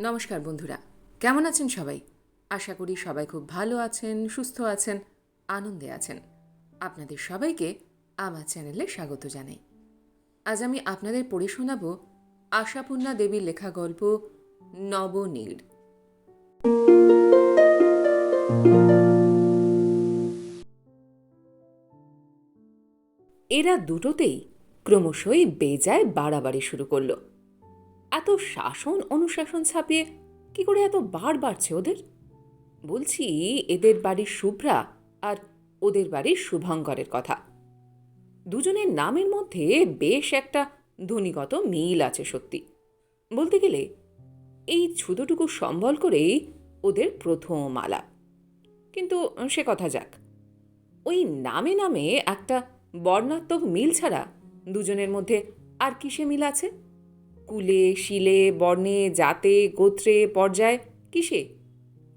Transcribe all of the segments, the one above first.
নমস্কার বন্ধুরা, কেমন আছেন সবাই? আশা করি সবাই খুব ভালো আছেন, সুস্থ আছেন, আনন্দে আছেন। আপনাদের সবাইকে আমার চ্যানেলে স্বাগত জানাই। আজ আমি আপনাদের পড়ে শোনাব আশাপূর্ণা দেবীর লেখা গল্প নবনীড় এরা দুটোতেই ক্রমশই বেজায় বাড়াবাড়ি শুরু করল। এত শাসন অনুশাসন ছাপিয়ে কি করে এত বার বাড়ছে ওদের? বলছি, এদের বাড়ির শুভ্রা আর ওদের বাড়ির শুভঙ্করের কথা। দুজনের নামের মধ্যে বেশ একটা ধ্বনিগত মিল আছে সত্যি। বলতে গেলে, এই ছুতোটুকু সম্বল করেই ওদের প্রথম আলাপ কিন্তু সে কথা যাক, ওই নামে নামে একটা বর্ণাত্মক মিল ছাড়া দুজনের মধ্যে আর কিসে মিল আছে? কুলে শিলে বর্ণে জাতে গোত্রে পর্যায়ে কিসে?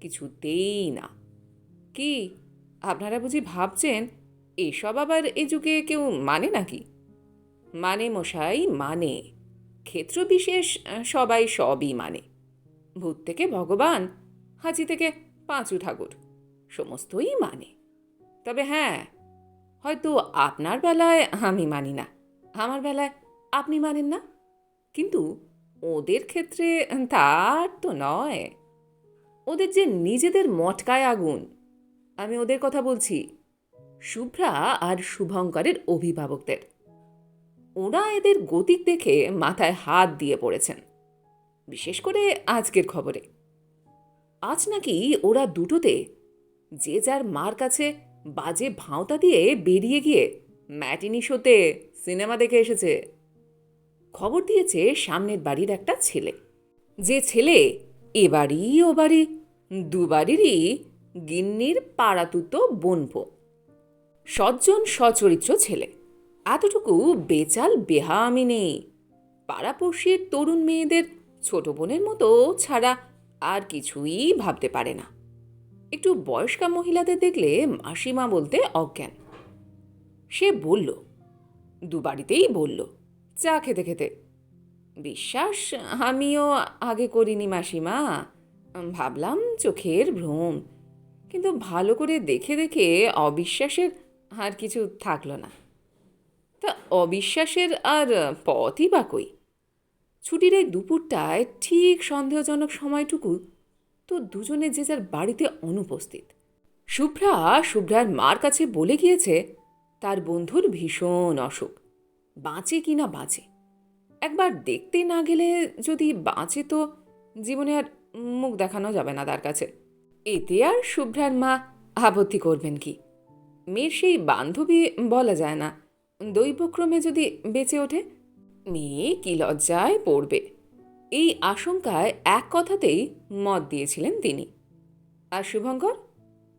কিছুতেই না। কি আপনারা বুঝি ভাবছেন এসব আবার এ যুগে কেউ মানে নাকি? মানে মশাই মানে। ক্ষেত্রবিশেষ আহ, সবাই সবই মানে। ভূত থেকে ভগবান হাঁচি থেকে পাঁচু ঠাকুর সমস্তই মানে। তবে হ্যাঁ হয়তো আপনার বেলায় আমি মানি না। আমার বেলায় আপনি মানেন না? কিন্তু ওদের ক্ষেত্রে তার তো নয়। ওদের যে নিজেদের মটকায় আগুন, আমি ওদের কথা বলছি, শুভ্রা আর শুভঙ্করের অভিভাবকদের। ওরা এদের গতিক দেখে মাথায় হাত দিয়ে পড়েছেন, বিশেষ করে আজকের খবরে। আজ নাকি ওরা দুটোতে যে যার মার কাছে বাজে ভাঁওতা দিয়ে বেরিয়ে গিয়ে ম্যাটিনি শোতে সিনেমা দেখে এসেছে। খবর দিয়েছে সামনের বাড়ির একটা ছেলে। যে ছেলে এ বাড়ি, ও বাড়ি দুবাড়িরই গিন্নির পাড়াতুতো বোনপো। সজ্জন সচরিত্র ছেলে। এতটুকু বেচাল বেহা আমি নেই। পাড়াপড়শির তরুণ মেয়েদের ছোট বোনের মতো ছাড়া আর কিছুই ভাবতে পারে না। একটু বয়স্কা মহিলাদের দেখলে মাসিমা বলতে অজ্ঞান। সে বলল দুবাড়িতেই বলল চা খেতে খেতে। বিশ্বাস, আমিও আগে করিনি মাসিমা। ভাবলাম চোখের ভ্রম। কিন্তু ভালো করে দেখে দেখে অবিশ্বাসের আর কিছু থাকল না। তা অবিশ্বাসের আর পথই বা কই? ছুটির এই দুপুরটায় ঠিক সন্দেহজনক সময়টুকু তো দুজনে যে যার বাড়িতে অনুপস্থিত। শুভ্রা, শুভ্রার মার কাছে বলে গিয়েছে, তার বন্ধুর ভীষণ অসুখ। বাঁচে কি না বাঁচে? একবার দেখতে না গেলে যদি বাঁচে তো জীবনে আর মুখ দেখানো যাবে না তার কাছে। এতে আর শুভ্রার মা আপত্তি করবেন কি? মেয়ের সেই বান্ধবী বলা যায় না। দৈবক্রমে যদি বেঁচে ওঠে, মেয়ে কি লজ্জায় পড়বে? এই আশঙ্কায় এক কথাতেই মত দিয়েছিলেন তিনি। আর শুভঙ্কর,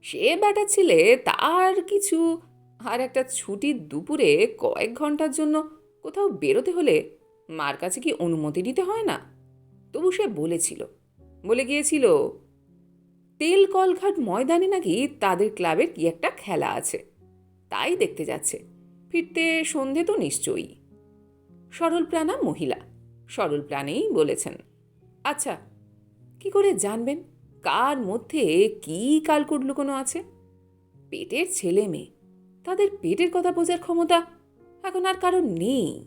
সে ব্যাটা ছিলে তার কিছু আর একটা ছুটির দুপুরে কয়েক ঘণ্টার জন্য কোথাও বেরোতে হলে মার কাছে কি অনুমতি নিতে হয় না? তবু সে বলেছিল, বলে গিয়েছিল, তেল কলঘাট ময়দানে নাকি তাদের ক্লাবের কি একটা খেলা আছে? তাই দেখতে যাচ্ছে। ফিরতে সন্ধে তো নিশ্চয়ই। সরল প্রাণা মহিলা, সরল প্রাণেই বলেছেন আচ্ছা কি করে জানবেন? কার মধ্যে কি কালকুট লুকোনো আছে? পেটের ছেলে মেয়ে তাদের পেটের কথা বোঝার ক্ষমতা এখন আর কারণ নেই।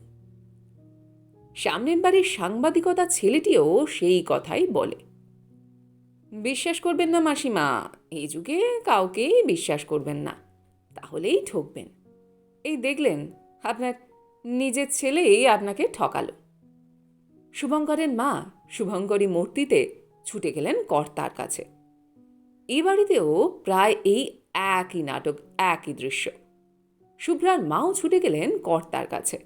সামনের বাড়ির সাংবাদিকতা ছেলেটিও সেই কথাই বলে। বিশ্বাস করবেন না মাসিমা, এই যুগে কাউকেই বিশ্বাস করবেন না, তাহলেই ঠকবেন। এই দেখলেন, আপনার নিজের ছেলেই আপনাকে ঠকালো। শুভঙ্করের মা শুভঙ্করী মূর্তিতে ছুটে গেলেন কর্তার কাছে। এ বাড়িতেও প্রায় এই একই নাটক, একই দৃশ্য। শুভ্রার মাও ছুটে গেলেন কর্তার কাছে।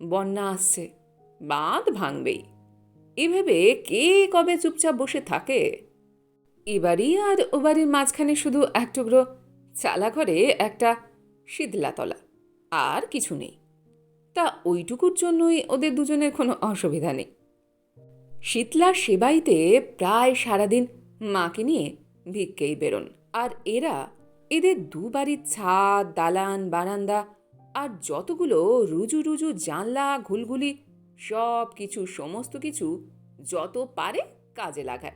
বন্যা আসছে, বাঁধ ভাঙবেই। এভাবে কে কবে চুপচাপ বসে থাকে? এবারই আর ও বাড়ির মাঝখানে শুধু এক টুকরো চালা ঘরে একটা শীতলাতলা, আর কিছু নেই। তা ওইটুকুর জন্যই ওদের দুজনের কোনো অসুবিধা নেই। শীতলার সেবাইতে প্রায় সারাদিন মাকে নিয়ে ভিক্ষেই বেরোন, আর এরা এদের দু বাড়ির ছাদ, দালান, বারান্দা আর যতগুলো রুজু রুজু জানলা, ঘুলঘুলি সব কিছু সমস্ত কিছু যত পারে কাজে লাগায়।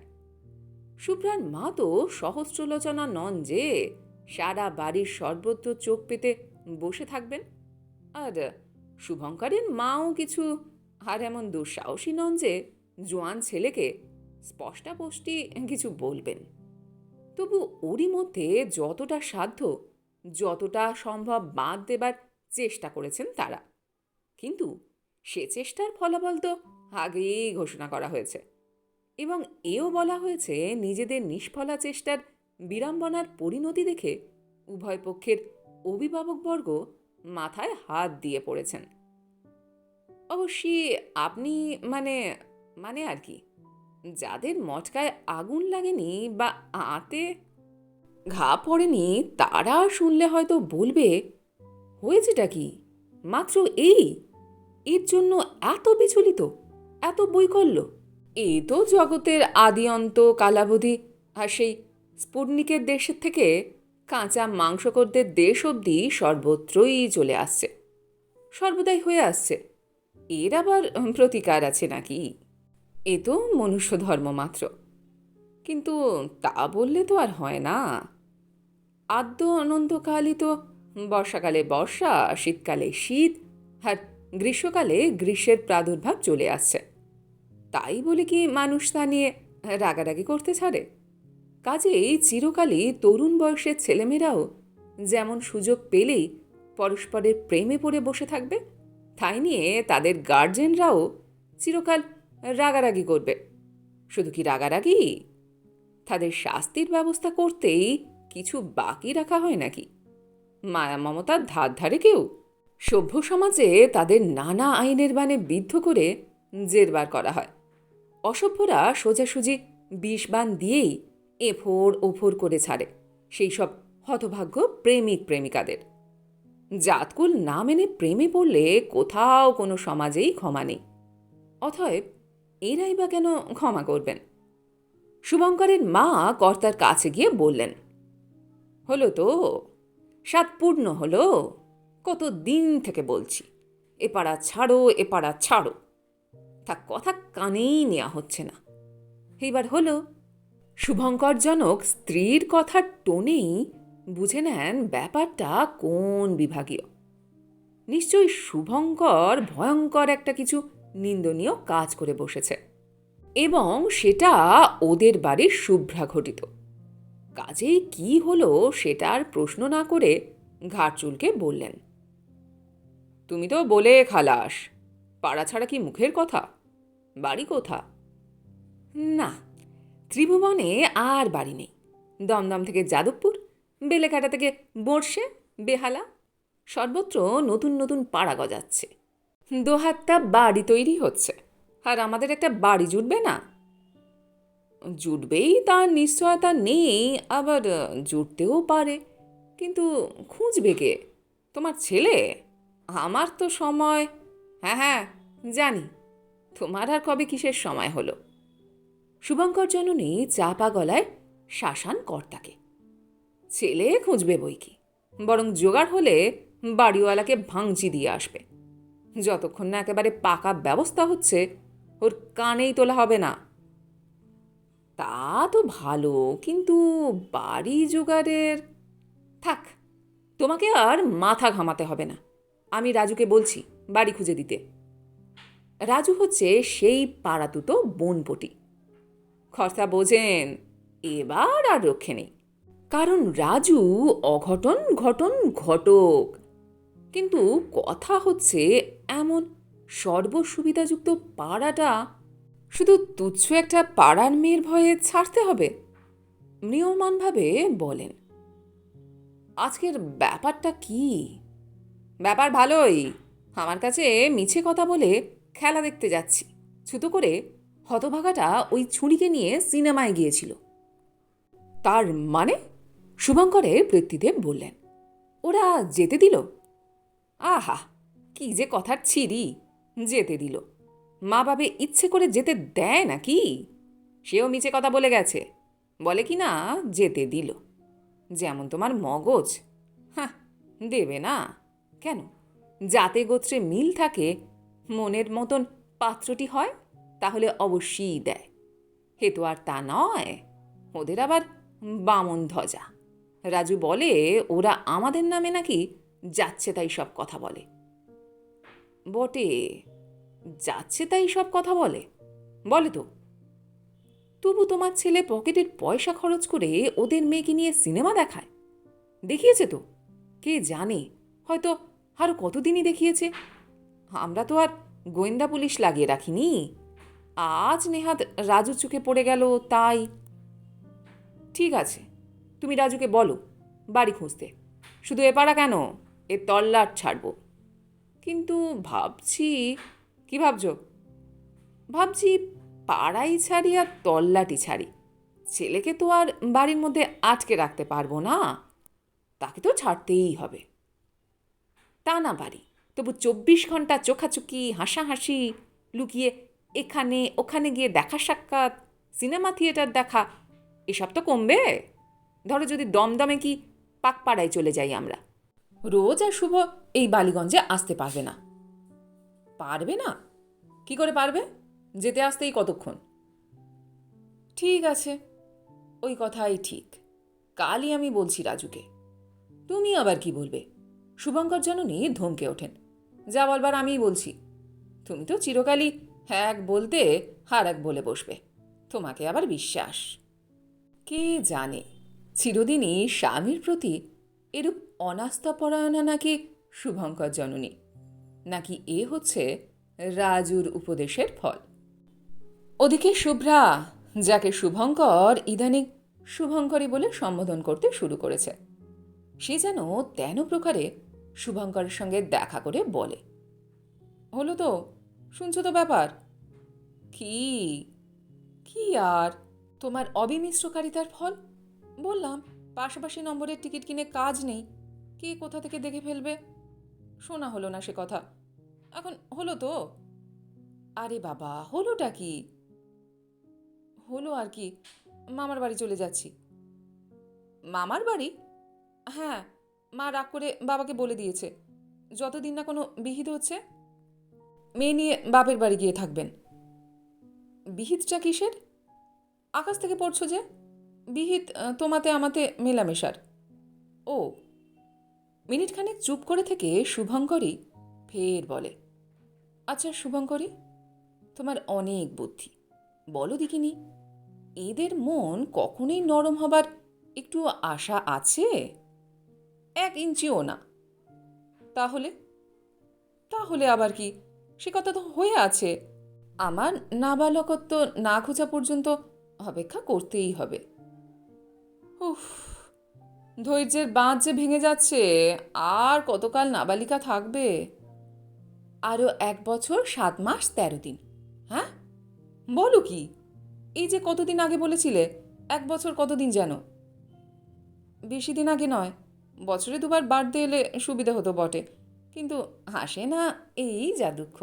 শুভ্রার মা তো সহস্রলোচনা নন যে, সারা বাড়ির সর্বত্র চোখ পেতে বসে থাকবেন। আর শুভঙ্করের মাও কিছু আর এমন দুঃসাহসী নন যে, জোয়ান ছেলেকে স্পষ্টাপষ্টি কিছু বলবেন। তবু ওরই মধ্যে যতটা সাধ্য, যতটা সম্ভব বাদ দেবার চেষ্টা করেছেন তারা। কিন্তু সে চেষ্টার ফলাফল তো আগেই ঘোষণা করা হয়েছে। এবং এও বলা হয়েছে, নিজেদের নিষ্ফলা চেষ্টার বিড়ম্বনার পরিণতি দেখে উভয় পক্ষের অভিভাবকবর্গ মাথায় হাত দিয়ে পড়েছেন। অবশ্যই আপনি মানে মানে আর কি? যাদের মটকায় আগুন লাগেনি বা আতে ঘা পড়েনি, তারা শুনলে হয়তো বলবে, হয়েছেটা কি? মাত্র এই? এর জন্য এত বিচলিত, এত বৈকল্য? এ তো জগতের আদি অন্ত কালাবধি, আর সেই স্পুটনিকের দেশের থেকে কাঁচা মাংসকরদের দেশ অবধি সর্বত্রই চলে আসছে, সর্বদাই হয়ে আসছে। এর আবার প্রতিকার আছে নাকি? এ তো মনুষ্য ধর্ম মাত্র। কিন্তু তা বললে তো আর হয় না। আদ্য অনন্তকালই তো বর্ষাকালে বর্ষা, শীতকালে শীত, আর গ্রীষ্মকালে গ্রীষ্মের প্রাদুর্ভাব চলে আসছে। তাই বলে কি মানুষ তা নিয়ে রাগারাগি করতে ছাড়ে? কাজেই চিরকালই তরুণ বয়সের ছেলেমেয়েরাও যেমন সুযোগ পেলেই পরস্পরের প্রেমে পড়ে বসে থাকবে, তাই নিয়ে তাদের গার্জেনরাও চিরকাল রাগারাগি করবে। শুধু কি রাগারাগি? তাদের শাস্তির ব্যবস্থা করতেই কিছু বাকি রাখা হয় নাকি? মায়া মমতার ধার ধারে কেউ? সভ্য সমাজে তাদের নানা আইনের বানে বিদ্ধ করে জেরবার করা হয়। অসভ্যরা সোজাসুজি বিষবান দিয়েই এফোর ওফোর করে ছাড়ে সেই সব হতভাগ্য প্রেমিক প্রেমিকাদের। জাতকুল না মেনে প্রেমে পড়লে কোথাও কোনো সমাজেই ক্ষমা নেই। অতএব এরাই বা কেন ক্ষমা করবেন? শুভঙ্করের মা কর্তার কাছে গিয়ে বললেন, হলো তো সাত পূর্ণ হলো, কত দিন থেকে বলছি, এ পাড়া ছাড়ো, এ পাড়া ছাড়ো, তা কথা কানেই নেওয়া হচ্ছে না। এইবার হলো শুভঙ্করজনক স্ত্রীর কথার টোনেই বুঝে নেন ব্যাপারটা কোন বিভাগীয়। নিশ্চয়ই শুভঙ্কর ভয়ঙ্কর একটা কিছু নিন্দনীয় কাজ করে বসেছে। এবং সেটা ওদের বাড়ির শুভ্রা ঘটিত কাজেই কি হলো সেটার প্রশ্ন না করে ঘাটচুলকে বললেন, তুমি তো বলে খালাস, পাড়া ছাড়া কি মুখের কথা? বাড়ি কোথা না, ত্রিভুবনে আর বাড়ি নেই। দমদম থেকে যাদবপুর বেলেকাটা থেকে বর্ষে বেহালা, সর্বত্র নতুন নতুন পাড়া গজাচ্ছে। দোহাতটা বাড়ি তৈরি হচ্ছে। আর আমাদের একটা বাড়ি জুটবে না। জুটবেই তার নিশ্চয়তা নেই, আবার জুটতেও পারে। কিন্তু খুঁজবে কে? তোমার ছেলে? আমার তো সময়। হ্যাঁ হ্যাঁ জানি। তোমার আর কবে কিসের সময় হলো? শুভঙ্কর জননী চাপা গলায় শাসান কর্তাকে। ছেলে খুঁজবে বই কি? বরং জোগাড় হলে বাড়িওয়ালাকে ভাঙচি দিয়ে আসবে। যতক্ষণ না একেবারে পাকা ব্যবস্থা হচ্ছে, ওর কানেই তোলা হবে না। তা তো ভালো, কিন্তু বাড়ি জোগাড়ের থাক, তোমাকে আর মাথা ঘামাতে হবে না। আমি রাজুকে বলছি বাড়ি খুঁজে দিতে। রাজু হচ্ছে সেই পাড়াতুতো বনপটি। খরচা বোঝেন, এবার আর রক্ষে নেই। কারণ রাজু অঘটন ঘটন ঘটক। কিন্তু কথা হচ্ছে এমন সর্বসুবিধাযুক্ত পাড়াটা শুধু তুচ্ছ একটা পাড়ার মেয়ের ভয়ে ছাড়তে হবে ম্রিয়মানভাবে বলেন। আজকের ব্যাপারটা কি? ব্যাপার ভালোই। আমার কাছে মিছে কথা বলে খেলা দেখতে যাচ্ছি। ছুতো করে হতভাগাটা ওই ছুরিকে নিয়ে সিনেমায় গিয়েছিল। তার মানে শুভঙ্করের পৃথ্বীদেব বললেন, ওরা যেতে দিল? আহা, কি যে কথার ছিরি, যেতে দিল। মা বাবে ইচ্ছে করে যেতে দেয় নাকি? সেও মিছে কথা বলে গেছে। বলে কি না, যেতে দিল। যেমন তোমার মগজ। হ্যাঁ দেবে না। কেন? যাতে গোত্রে মিল থাকে, মনের মতন পাত্রটি হয়, তাহলে অবশ্যই দেয়। হে তো আর তা নয়। ওদের আবার বামন ধ্বজা। রাজু বলে, ওরা আমাদের নামে নাকি যাচ্ছে তাই সব কথা বলে। বটে, যাচ্ছে তাই সব কথা বলে? বলে তো। তবু তোমার ছেলে পকেটের পয়সা খরচ করে ওদের মেয়েকে নিয়ে সিনেমা দেখায়। দেখিয়েছে তো। কে জানে, হয়তো আরও কতদিনই দেখিয়েছে। আমরা তো আর গোয়েন্দা পুলিশ লাগিয়ে রাখিনি। আজ নেহাত রাজু চোখে পড়ে গেল তাই। ঠিক আছে, তুমি রাজুকে বলো, বাড়ি খুঁজতে। শুধু এপাড়া কেন? এ তল্লাট ছাড়ব। কিন্তু ভাবছি, কি ভাবছ? ভাবছি পাড়াই ছাড়ি আর তল্লাটি ছাড়ি। ছেলেকে তো আর বাড়ির মধ্যে আটকে রাখতে পারব না। তাকে তো ছাড়তেই হবে। তা না বাড়ি। তবু চব্বিশ ঘণ্টা চোখাচুকি, হাসাহাসি, লুকিয়ে এখানে ওখানে গিয়ে দেখা সাক্ষাৎ, সিনেমা থিয়েটার দেখা, এসব তো কমবে। ধরো যদি দমদমে কি পাকপাড়ায় চলে যাই আমরা। রোজ আর শুভ এই বালিগঞ্জে আসতে পারবে না। পারবে না? কি করে পারবে? যেতে আসতেই কতক্ষণ? ঠিক আছে, ওই কথাই ঠিক। কালই আমি বলছি রাজুকে। তুমি আবার কি বলবে? শুভঙ্কর জননী ধমকে ওঠেন। যা বলবার আমিই বলছি। তুমি তো চিরকালই এক বলতে আর এক বলে বসবে। তোমাকে আবার বিশ্বাস। কে জানে? চিরদিনই স্বামীর প্রতি এরূপ অনাস্থাপরায়ণা নাকি শুভঙ্কর জননী? নাকি এ হচ্ছে রাজুর উপদেশের ফল? ওদিকে শুভ্রা, যাকে শুভঙ্কর ইদানিং শুভঙ্করী বলে সম্বোধন করতে শুরু করেছে, সে যেন তেন প্রকারে শুভঙ্করের সঙ্গে দেখা করে বলে। হলো তো, শুনছো তো ব্যাপার? কি কি আর তোমার অবিমিশ্রকারিতার ফল? বললাম পাশাপাশি নম্বরের টিকিট কিনে কাজ নেই। কে কোথা থেকে দেখে ফেলবে? শোনা হলো না সে কথা। এখন হলো তো? আরে বাবা, হলোটা কি? হলো আর কি, মামার বাড়ি চলে যাচ্ছি। মামার বাড়ি? হ্যাঁ মা রাগ করে বাবাকে বলে দিয়েছে। যতদিন না কোনো বিহিত হচ্ছে, মেয়ে নিয়ে বাপের বাড়ি গিয়ে থাকবেন। বিহিতটা কিসের? আকাশ থেকে পড়ছো যে? বিহিত তোমাতে আমাতে মেলামেশার। ও মিনিটখানেক চুপ করে থেকে শুভঙ্করী ফের বলে আচ্ছা শুভঙ্করী, তোমার অনেক বুদ্ধি। বলো দেখিনি, এদের মন কখনোই নরম হবার একটু আশা আছে? এক ইঞ্চিও না। তাহলে? তাহলে আবার কি? সে কথা তো হয়ে আছে। আমার নাবালকত্ব না খোঁজা পর্যন্ত অপেক্ষা করতেই হবে। উফ, ধৈর্যের বাঁধ যে ভেঙে যাচ্ছে, আর কতকাল নাবালিকা থাকবে? আরও এক বছর, সাত মাস, তেরো দিন। হ্যাঁ? বলো কি? এই যে কতদিন আগে বলেছিলে, এক বছর কতদিন যেন? বেশি দিন আগে নয়, বছরে দুবার বার্থডে এলে সুবিধা হতো বটে, কিন্তু হাসে না এই যা দুঃখ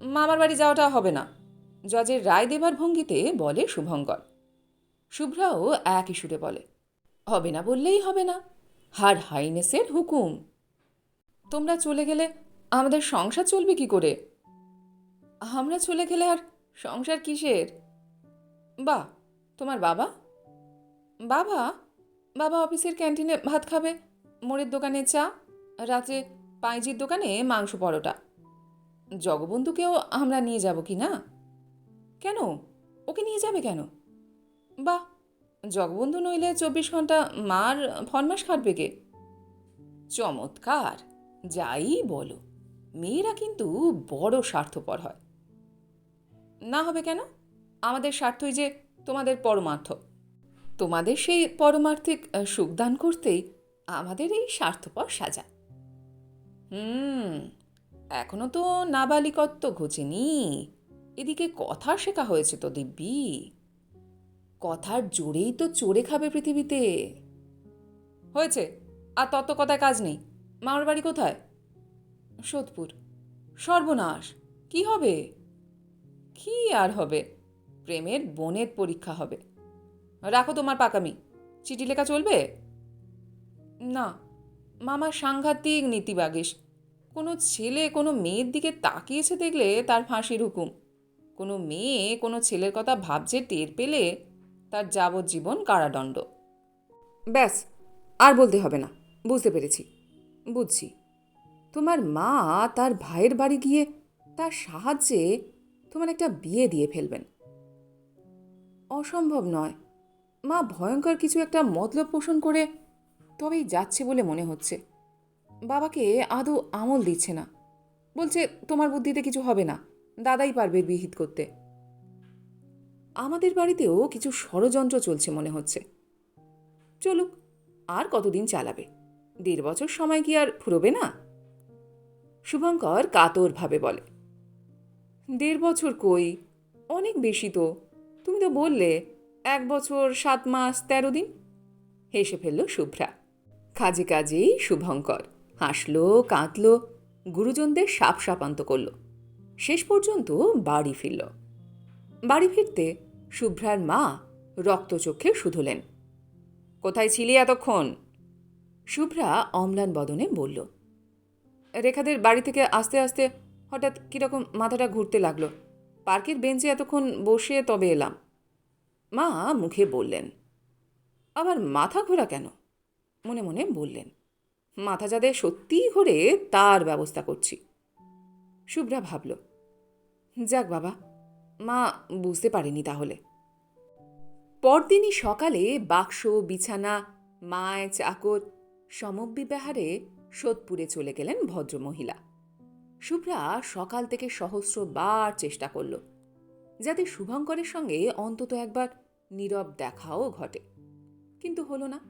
মামার বাড়ি যাওয়াটা হবে না, জজের রায় দেবার ভঙ্গিতে বলে শুভঙ্কর। শুভ্রাও একই সুরে বলে, হবে না বললেই হবে না। হার হাইনেসের হুকুম। তোমরা চলে গেলে আমাদের সংসার চলবে কি করে? আমরা চলে গেলে আর সংসার কিসের? বা তোমার বাবা? বাবা? বাবা অফিসের ক্যান্টিনে ভাত খাবে, মোড়ের দোকানে চা, রাতে পাঁইজির দোকানে মাংস পরোটা। জগবন্ধুকেও আমরা নিয়ে যাব কি না? কেন? ওকে নিয়ে যাবে কেন? বাহ, জগবন্ধু নইলে চব্বিশ ঘণ্টা মার ফরমাস খাটবে কে? চমৎকার, যাই বলো, মেয়েরা কিন্তু বড় স্বার্থপর হয়। না হবে কেন? আমাদের স্বার্থই যে তোমাদের পরমার্থ। তোমাদের সেই পরমার্থিক সুখদান করতেই আমাদের এই স্বার্থপর সাজা। হুম, এখনও তো নাবালিকত্ব ঘোচেনি। এদিকে কথা শেখা হয়েছে তো দিব্যি। কথার জোরেই তো চড়ে খাবে পৃথিবীতে। হয়েছে। আর তত কথায় কাজ নেই। মামার বাড়ি কোথায়? সোদপুর। সর্বনাশ। কি হবে? কি আর হবে? প্রেমের বনের পরীক্ষা হবে। রাখো তোমার পাকামি। চিঠি লেখা চলবে? না। মামা সাংঘাতিক নীতিবাগিস। কোনো ছেলে কোনো মেয়ের দিকে তাকিয়েছে দেখলে তার ফাঁসির হুকুম। কোনো মেয়ে কোনো ছেলের কথা ভাবছে টের পেলে তার যাবজ্জীবন কারাদণ্ড। ব্যাস, আর বলতে হবে না। বুঝতে পেরেছি। বুঝছি। তোমার মা তার ভাইয়ের বাড়ি গিয়ে তার সাহায্যে তোমার একটা বিয়ে দিয়ে ফেলবেন। অসম্ভব নয়। মা ভয়ঙ্কর কিছু একটা মতলব পোষণ করে তবেই যাচ্ছে বলে মনে হচ্ছে। বাবাকে আদৌ আমল দিচ্ছে না। বলছে, তোমার বুদ্ধিতে কিছু হবে না। দাদাই পারবে বিহিত করতে। আমাদের বাড়িতেও কিছু ষড়যন্ত্র চলছে মনে হচ্ছে। চলুক, আর কতদিন চালাবে? দেড় বছর সময় কি আর ফুরবে না? শুভঙ্কর কাতরভাবে বলে, দেড় বছর কই? অনেক বেশি তো। তুমি তো বললে, এক বছর সাত মাস তেরো দিন। হেসে ফেলল শুভ্রা। কাজে কাজেই শুভঙ্কর হাসলো, কাঁদল, গুরুজনদের সাপ সাপান্ত করল। শেষ পর্যন্ত বাড়ি ফিরল। বাড়ি ফিরতে শুভ্রার মা রক্তচক্ষে শুধলেন। কোথায় ছিলি এতক্ষণ? শুভ্রা অম্লান বদনে বলল। রেখাদের বাড়ি থেকে আস্তে আস্তে হঠাৎ কীরকম মাথাটা ঘুরতে লাগল। পার্কের বেঞ্চে এতক্ষণ বসে তবে এলাম। মা মুখে বললেন। আবার মাথা ঘোরা কেন? মনে মনে বললেন। মাথা যাদের সত্যিই ঘোরে তার ব্যবস্থা করছি। শুভ্রা ভাবল। যাক বাবা মা বুঝতে পারেনি তাহলে। পরদিনই সকালে বাক্স, বিছানা, মায়, চাকর সমব্যিব্যাহারে সোদপুরে চলে গেলেন ভদ্রমহিলা। শুভ্রা সকাল থেকে সহস্র বার চেষ্টা করল, যাতে শুভঙ্করের সঙ্গে অন্তত একবার নীরব দেখাও ঘটে। কিন্তু হলো না।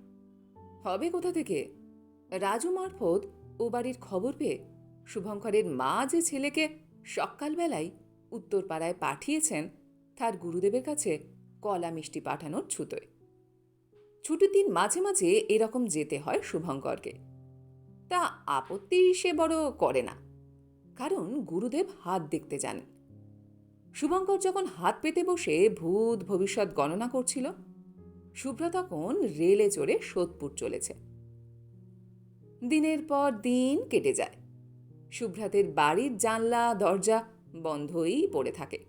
হবে কোথা থেকে? রাজু মারফত ও বাড়ির খবর পেয়ে শুভঙ্করের মা যে ছেলেকে সকালবেলায় উত্তরপাড়ায় পাঠিয়েছেন তার গুরুদেবের কাছে কলা মিষ্টি পাঠানোর ছুতোয়। ছুটির দিন মাঝে মাঝে এরকম যেতে হয় শুভঙ্করকে। তা আপত্তি সে বড় করে না, কারণ গুরুদেব হাত দেখতে জানেন শুভঙ্কর যখন হাত পেতে বসে ভূত ভবিষ্যৎ গণনা করছিল শুভ্রা তখন রেলে চড়ে সোদপুর চলেছে। দিনের পর দিন কেটে যায়। শুভ্রাতের বাড়ির জানলা, দরজা বন্ধই পড়ে থাকে।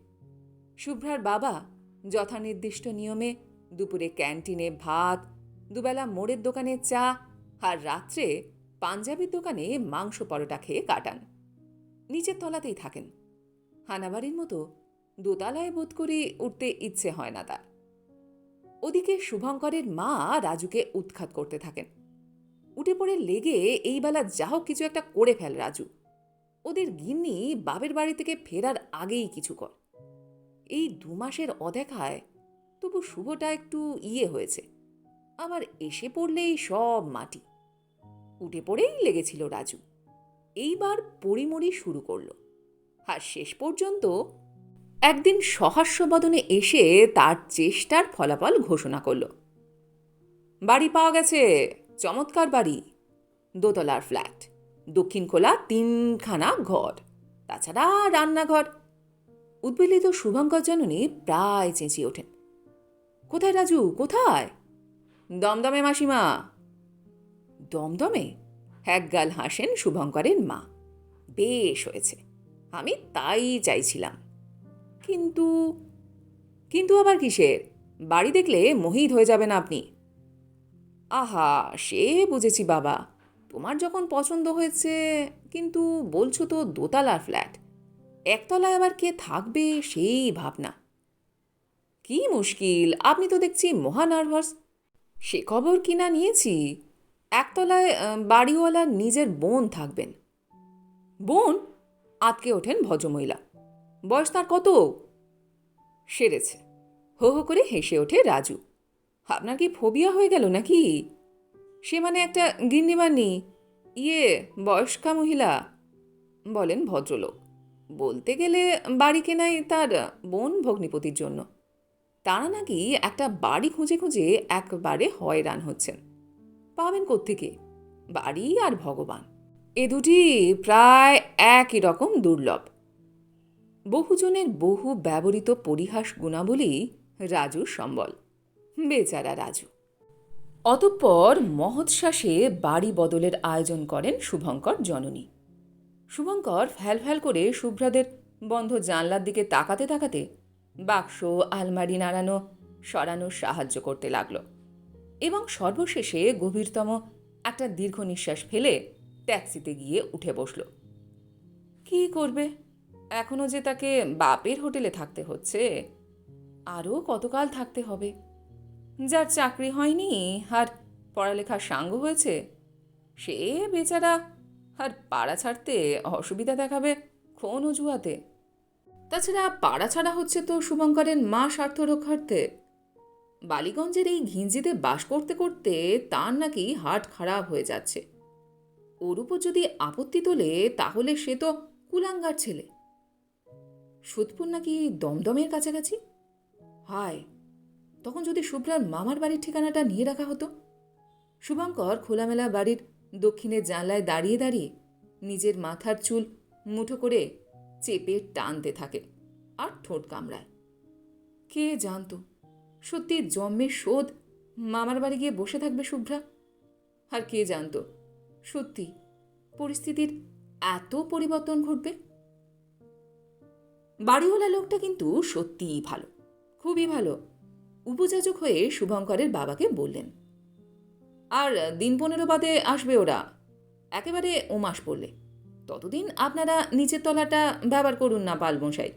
শুভ্রার বাবা যথানির্দিষ্ট নিয়মে দুপুরে ক্যান্টিনে ভাত, দুবেলা মোড়ের দোকানে চা আর রাত্রে পাঞ্জাবির দোকানে মাংস পরোটা খেয়ে কাটান। নিচের তলাতেই থাকেন। হানাবাড়ির মতো দোতলায় বোধ করে উঠতে ইচ্ছে হয় না তার। ওদিকে শুভঙ্করের মা রাজুকে উৎখাত করতে থাকেন। উঠে পড়ে লেগে এই বেলা যা হোক কিছু একটা করে ফেল রাজু। ওদের গিন্নি বাবের বাড়ি থেকে ফেরার আগেই কিছু কর। এই দু মাসের অদেখায় তবু শুভটা একটু ইয়ে হয়েছে। আবার এসে পড়লেই সব মাটি। উঠে পড়েই লেগেছিল রাজু। এইবার পরিমরি শুরু করল। আর শেষ পর্যন্ত একদিন সহাস্যবদনে এসে তার চেষ্টার ফলাফল ঘোষণা করল। বাড়ি পাওয়া গেছে, চমৎকার বাড়ি, দোতলার ফ্ল্যাট। দক্ষিণ খোলা তিনখানা ঘর, তাছাড়া রান্নাঘর। উদ্বেলিত শুভঙ্কর জননী প্রায় চেঁচিয়ে ওঠেন। কোথায় রাজু? কোথায়? দমদমে, মাসিমা। দমদমে? একগাল হাসেন শুভঙ্করের মা। বেশ হয়েছে, আমি তাই চাইছিলাম। কিন্তু কিন্তু আবার কিসের? বাড়ি দেখলে মোহিত হয়ে যাবেন আপনি। আহা, সে বুঝেছি বাবা। তোমার যখন পছন্দ হয়েছে, কিন্তু বলছো তো দোতলার ফ্ল্যাট। একতলায় আবার কে থাকবে সেই ভাবনা। কি মুশকিল, আপনি তো দেখছি মহা নার্ভাস। সে খবর কিনা নিয়েছি? একতলায় বাড়িওয়ালার নিজের বোন থাকবেন। বোন? আতকে ওঠেন ভদ্রমহিলা। বয়স তার কত? সেরেছে। হো হো করে হেসে ওঠে রাজু। আপনার কি ফোবিয়া হয়ে গেল নাকি? সে মানে একটা গিন্নিমানি ইয়ে বয়স্কা মহিলা, বলেন ভদ্রলোক। বলতে গেলে বাড়ি কেনাই তার বোন ভগ্নিপতির জন্য। তারা নাকি একটা বাড়ি খুঁজে খুঁজে একবারে হয়রান হচ্ছেন। পাবেন কোত্থেকে? বাড়ি আর ভগবান। এ দুটি প্রায় একই রকম দুর্লভ। বহুজনের বহু ব্যবহৃত পরিহাস গুণাবলী রাজুর সম্বল। বেচারা রাজু। অতঃপর মহৎশ্বাসে বাড়ি বদলের আয়োজন করেন শুভঙ্কর জননী। শুভঙ্কর ফ্যাল ফ্যাল করে শুভ্রাদের বন্ধ জানলার দিকে তাকাতে তাকাতে বাক্স, আলমারি নাড়ানো সরানোর সাহায্য করতে লাগল এবং সর্বশেষে গভীরতম একটা দীর্ঘ নিঃশ্বাস ফেলে ট্যাক্সিতে গিয়ে উঠে বসল। কি করবে? এখনও যে তাকে বাপের হোটেলে থাকতে হচ্ছে, আরও কতকাল থাকতে হবে? যার চাকরি হয়নি আর পড়ালেখার সাঙ্গ হয়েছে, সে বেচারা আর পাড়া ছাড়তে অসুবিধা দেখাবে কোন অজুহাতে। তাছাড়া পাড়া ছাড়া হচ্ছে তো শুভঙ্করের মা স্বার্থ রক্ষার্থে। বালিগঞ্জের এই ঘিঞ্জিতে বাস করতে করতে তার নাকি হাট খারাপ হয়ে যাচ্ছে। ওর উপর যদি আপত্তি তোলে, তাহলে সে তো কুলাঙ্গার ছেলে। সুদপুর নাকি দমদমের কাছাকাছি? হায় তখন যদি শুভ্রার মামার বাড়ির ঠিকানাটা নিয়ে রাখা হতো? শুভঙ্কর খোলামেলা বাড়ির দক্ষিণের জানলায় দাঁড়িয়ে দাঁড়িয়ে নিজের মাথার চুল মুঠো করে চেপে টানতে থাকে আর ঠোঁট কামড়ায়। কে জানতো? সত্যি জন্মের শোধ মামার বাড়ি গিয়ে বসে থাকবে শুভ্রা আর কে জানতো? সত্যি পরিস্থিতির এত পরিবর্তন ঘটবে? বাড়িওয়ালা লোকটা কিন্তু সত্যিই ভালো, খুবই ভালো। উপযাচক হয়ে শুভঙ্করের বাবাকে বললেন, আর দিন পনেরো বাদে আসবে ওরা। একেবারে ও মাস পড়লে। ততদিন আপনারা নিচের তলাটা ব্যবহার করুন না পালমশাই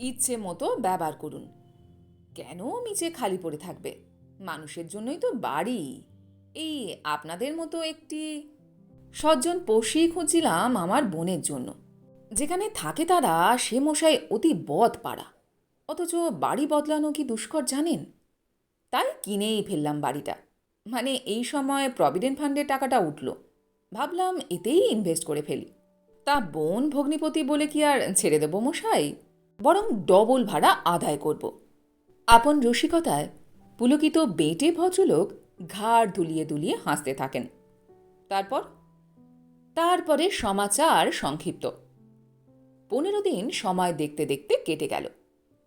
ইচ্ছে মতো ব্যবহার করুন। কেন নিচে খালি পড়ে থাকবে? মানুষের জন্যই তো বাড়ি। এই আপনাদের মতো একটি সজ্জন পশি খুঁজছিলাম আমার বোনের জন্য। যেখানে থাকে তারা, সে মশাই অতি বদ পাড়া অথচ বাড়ি বদলানো কি দুষ্কর জানেন? তাই কিনেই ফেললাম বাড়িটা। মানে এই সময় প্রভিডেন্ট ফান্ডের টাকাটা উঠল। ভাবলাম এতেই ইনভেস্ট করে ফেলি। তা বোন ভগ্নিপতি বলে কি আর ছেড়ে দেবো মশাই? বরং ডবল ভাড়া আদায় করব। আপন রসিকতায় পুলকিত বেটে ভদ্রলোক ঘাড় দুলিয়ে দুলিয়ে হাসতে থাকেন। তারপর? তারপরে সমাচার সংক্ষিপ্ত। পনেরো দিন সময় দেখতে দেখতে কেটে গেল।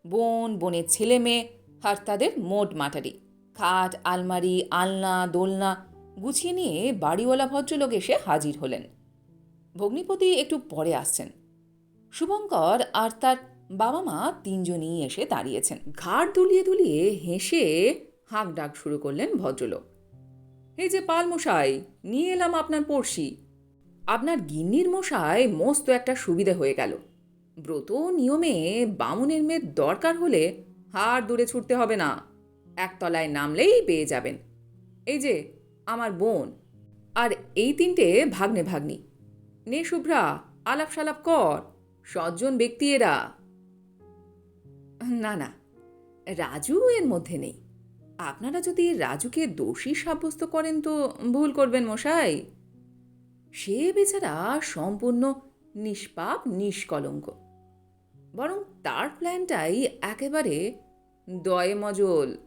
বোন, বোনের ছেলে মেয়ে আর তাদের মোট মাটারি। খাট, আলমারি, আলনা, দোলনা গুছিয়ে নিয়ে বাড়িওয়ালা ভদ্রলোক এসে হাজির হলেন। ভগ্নিপতি একটু পরে আসছেন। শুভঙ্কর আর তার বাবা মা তিনজনই এসে দাঁড়িয়েছেন। ঘাড় দুলিয়ে দুলিয়ে হেসে হাঁক ডাক শুরু করলেন ভদ্রলোক। এই যে পাল মশাই নিয়ে এলাম আপনার পড়শি। আপনার গিন্নির মশাই মস্ত একটা সুবিধে হয়ে গেল। ব্রত নিয়মে বামুনের মেয়ের দরকার হলে হাড় দূরে ছুটতে হবে না। একতলায় নামলেই পেয়ে যাবেন। এই যে, আমার বোন। আর এই তিনটে ভাগ্নে ভাগ্নি। নে শুভ্রা, আলাপ সালাপ কর। সজ্জন ব্যক্তি এরা। না না, রাজু এর মধ্যে নেই। আপনারা যদি রাজুকে দোষী সাব্যস্ত করেন তো ভুল করবেন মশাই। সে বেচারা সম্পূর্ণ নিষ্পাপ, নিষ্কলঙ্ক। বরং তার প্ল্যানটাই একেবারে দয়ে মজল।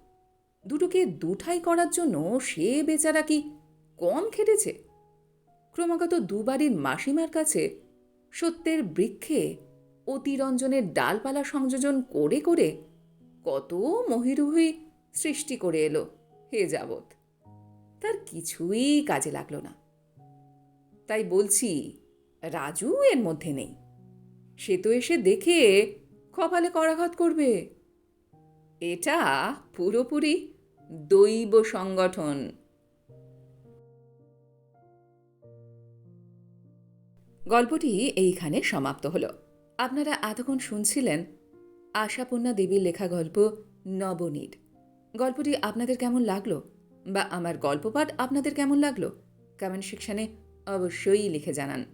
দুটোকে দুঠাই করার জন্য সে বেচারা কি কম খেটেছে? ক্রমাগত দুবারির মাসিমার কাছে সত্যের বৃক্ষে অতিরঞ্জনের ডালপালা সংযোজন করে করে কত মহিরুহি সৃষ্টি করে এলো হে যাবৎ। তার কিছুই কাজে লাগল না। তাই বলছি, রাজু এর মধ্যে নেই। সে তো এসে দেখে কপালে করাঘাত করবে। এটা পুরোপুরি দৈব সংগঠন। গল্পটি এইখানে সমাপ্ত হলো। আপনারা এতক্ষণ শুনছিলেন আশাপূর্ণা দেবীর লেখা গল্প নবনীর গল্পটি আপনাদের কেমন লাগল বা আমার গল্পপাঠ আপনাদের কেমন লাগল কমেন্ট সেকশানে অবশ্যই লিখে জানান।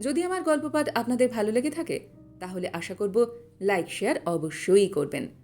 যদি আমার গল্পপাঠ আপনাদের ভালো লেগে থাকে তাহলে আশা করব লাইক, শেয়ার অবশ্যই করবেন।